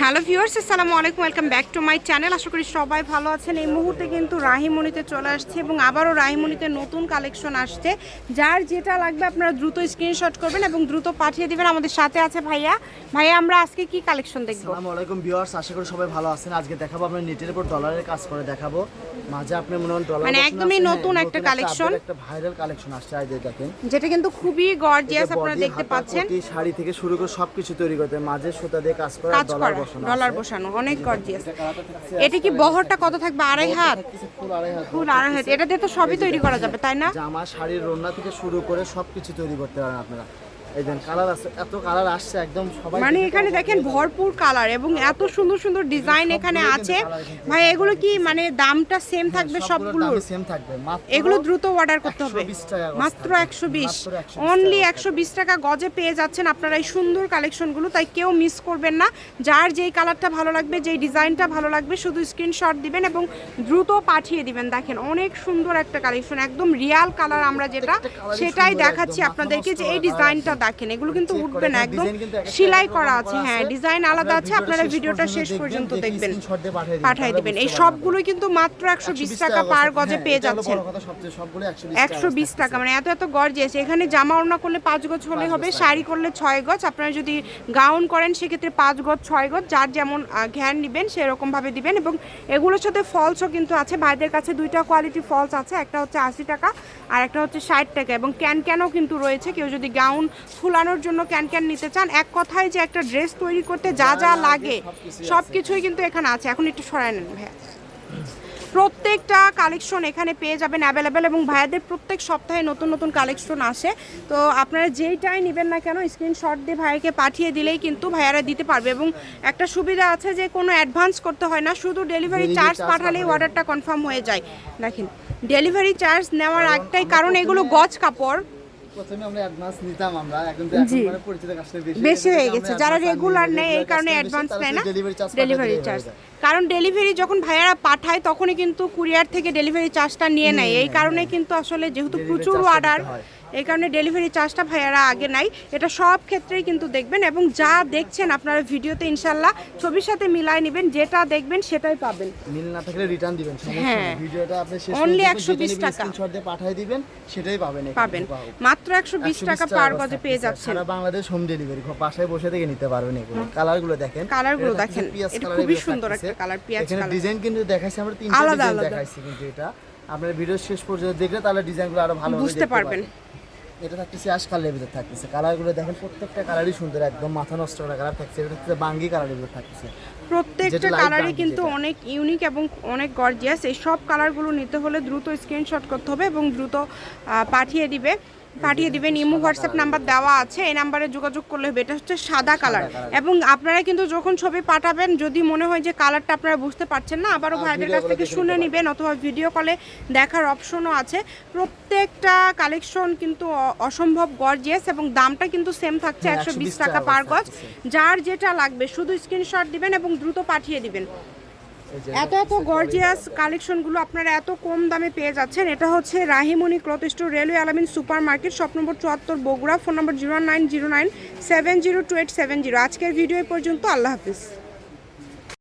Hello viewers আসসালামু আলাইকুম welcome back to my channel আশা করি সবাই ভালো আছেন। এই মুহূর্তে কিন্তু রাহিমণিতে চলে আসছে এবং আবারও রাহিমণিতে নতুন কালেকশন আসছে। যার যেটা লাগবে আপনারা দ্রুত স্ক্রিনশট করবেন এবং দ্রুত পাঠিয়ে দিবেন আমাদের সাথে আছে ভাইয়া। ভাইয়া আমরা আজকে কি কালেকশন দেখব? আসসালামু আলাইকুম ভিউয়ার্স আশা করি সবাই ভালো আছেন। আজকে দেখাবো আমরা নেটের উপর ডলারের কাজ করে দেখাবো। মাঝে আপনি মনে হন ডলার মানে একদমই নতুন হ্যাঁ, একটা নতুন collection। update একটা ভাইরাল কালেকশন আসছে আজ দেখেন। যেটা কিন্তু খুবই গর্জিয়াস আপনারা দেখতে পাচ্ছেন। শাড়ি থেকে শুরু করে সবকিছু তৈরি করতে মাঝে সুতা দিয়ে কাজ করা করা ডলার। বসানো অনেক গর্জিয়াস এটা কি বহরটা কত থাকবে? আড়াই হাত? ফুল আড়াই হাত ফুল আড়াই হাত। এটা দিয়ে তো সবই তৈরি করা যাবে তাই না? জামা শাড়ির রন্না থেকে শুরু করে সবকিছু তৈরি করতে পারেন আপনারা। এই দেন কালার আছে এত কালার আসছে একদম সবাই মানে এখানে দেখেন ভরপুর কালার এবং এত সুন্দর সুন্দর ডিজাইন এখানে আছে। ভাই এগুলো কি মানে দামটা সেম থাকবে হ্যাঁ, সবগুলোর? সেম থাকবে। এগুলো দ্রুত অর্ডার করতে হবে। 120 টাকা গজ মাত্র একশো বিশ। অনলি একশো বিশ টাকা গজে পেয়ে যাচ্ছেন আপনারা এই সুন্দর কালেকশনগুলো তাই কেউ মিস করবেন না। যার যেই কালারটা ভালো লাগবে যেই ডিজাইনটা ভালো লাগবে শুধু স্ক্রিনশট দিবেন এবং দ্রুত পাঠিয়ে দিবেন। দেখেন অনেক সুন্দর একটা কালেকশন একদম রিয়াল কালার আমরা যেটা সেটাই দেখাচ্ছি আপনাদেরকে যে এই ডিজাইনটা দেখেন এগুলো কিন্তু উঠবে না একদম সেলাই করা আছে হ্যাঁ ডিজাইন আলাদা আছে আপনারা ভিডিওটা শেষ পর্যন্ত দেখবেন পাঠিয়ে দিবেন, এই সবগুলোই কিন্তু মাত্র একশো বিশ 120 টাকা পার গজে হ্যাঁ, পেয়ে যাচ্ছেন। 120 একশো বিশ টাকা মানে এত এত গর্জিয়াস। এখানে জামা ওড়না করলে পাঁচ গজ হলে হবে শাড়ি করলে ছয় গজ। আপনারা যদি গাউন করেন সেক্ষেত্রে পাঁচ গজ ছয় গজ যার যেমন ঘ্যান নেবেন সেরকম ভাবে দিবেন। এবং এগুলোর সাথে ফলসও কিন্তু আছে। ভাইদের কাছে দুইটা কোয়ালিটি ফলস আছে একটা হচ্ছে আশি টাকা আর একটা হচ্ছে ষাট টাকা। এবং ক্যান ক্যানও কিন্তু রয়েছে। কেউ যদি গাউন ফুলানোর জন্য ক্যান ক্যান নিতে চান এক কথায় যে একটা ড্রেস তৈরি করতে যা যা লাগে সব কিছুই কিন্তু এখানে আছে। এখন একটু সরাই নেন ভাইয়া। প্রত্যেকটা কালেকশন এখানে পেয়ে যাবেন অ্যাভেলেবেল এবং ভাইয়াদের প্রত্যেক সপ্তাহে নতুন নতুন কালেকশন আসে। তো আপনারা যেইটাই নেবেন না কেন স্ক্রিনশট দিয়ে ভাইয়াকে পাঠিয়ে দিলেই কিন্তু ভাইয়ারা দিতে পারবে এবং একটা সুবিধা আছে যে কোনো অ্যাডভান্স করতে হয় না শুধু ডেলিভারি চার্জ পাঠালেই পাঠালেই অর্ডারটা কনফার্ম হয়ে যায়। দেখেন ডেলিভারি চার্জ নেওয়ার একটাই কারণ এগুলো গজ কাপড়। প্রথমে আমরা অ্যাডভান্স নিতাম আমরা। এখন তো এখন মানে পরিচিত কাস্টমার বেশি বেশি হয়ে গেছে। যারা রেগুলার নিই, এই কারণে অ্যাডভান্স নেয় না। ডেলিভারি চার্জ কারণ ডেলিভারি যখন ভাইয়ারা পাঠায় তখনই কিন্তু কুরিয়ার থেকে ডেলিভারি চার্জটা নিয়ে নেয় এই কারণে কিন্তু আসলে যেহেতু প্রচুর অর্ডার। এই কারণে ডেলিভারি চার্জটা ভাইয়ারা আগে নাই এটা সব ক্ষেত্রেই কিন্তু দেখবেন এবং যা দেখছেন আপনারা ভিডিওতে ইনশাল্লাহ ছবির সাথে মিলায় নেবেন যেটা দেখবেন সেটাই পাবেন মিল না থাকলে রিটার্ন দিবেন হ্যাঁ। ভিডিওটা আপনি শেষ পর্যন্ত 120 টাকা। স্ক্রিনশট দিয়ে পাঠিয়ে দিবেন সেটাই পাবেন পাবেন মাত্র একশো বিশ 120 টাকা পার গজ পেয়ে। যাচ্ছেন সারা বাংলাদেশ হোম ডেলিভারি বাসায় বসে থেকে নিতে পারবেন এগুলো কালারগুলো দেখেন কালারগুলো দেখেন। এটা খুবই সুন্দর। একটা কালার, পিঁয়াজ এখানে কালার। ডিজাইন কিন্তু দেখাইছি আমরা তিনটা আলাদা ডিজাইন আলাদা। দেখাইছি কিন্তু এটা আপনার ভিডিও শেষ পর্যন্ত দেখলে তাহলে ডিজাইনগুলো আরও ভালো বুঝতে পারবেন। এটা থাকতেছে আশ কালারের ভিতরে থাকতেছে। কালারগুলো দেখেন প্রত্যেকটা কালারই সুন্দর একদম মাথা নষ্ট করা কালার থাকছে এটা হচ্ছে বাঙ্গি কালারের ভিতরে থাকতেছে। প্রত্যেকটা কালারই কিন্তু অনেক ইউনিক এবং অনেক গর্জিয়াস এই সব কালারগুলো নিতে হলে দ্রুত স্ক্রিনশট করতে হবে এবং দ্রুত পাঠিয়ে দিবে। পাঠিয়ে দিবেন ইমো হোয়াটসঅ্যাপ নাম্বার দেওয়া আছে এই নাম্বারে যোগাযোগ করলে হবে। এটা হচ্ছে সাদা কালার। এবং আপনারা কিন্তু যখন ছবি পাঠাবেন যদি মনে হয় যে কালারটা আপনারা বুঝতে পারছেন না আবারও হ্যাঁ, ভাইদের কাছ থেকে শুনে নেবেন অথবা ভিডিও কলে দেখার অপশনও আছে। প্রত্যেকটা কালেকশন কিন্তু অসম্ভব গর্জিয়াস এবং দামটা কিন্তু সেম থাকছে হ্যাঁ, একশো বিশ টাকা পার গজ। যার যেটা লাগবে শুধু স্ক্রিনশট দিবেন এবং দ্রুত পাঠিয়ে দিবেন। এত এত গর্জিয়াস কালেকশনগুলো আপনারা এত কম দামে পেয়ে যাচ্ছেন। এটা হচ্ছে Rahimoni cloth store railway Alamin super market shop number চুয়াত্তর, Bogura. Phone number zero nine zero nine seven zero two eight seven zero আজকের ভিডিও পর্যন্ত, আল্লাহ হাফিজ।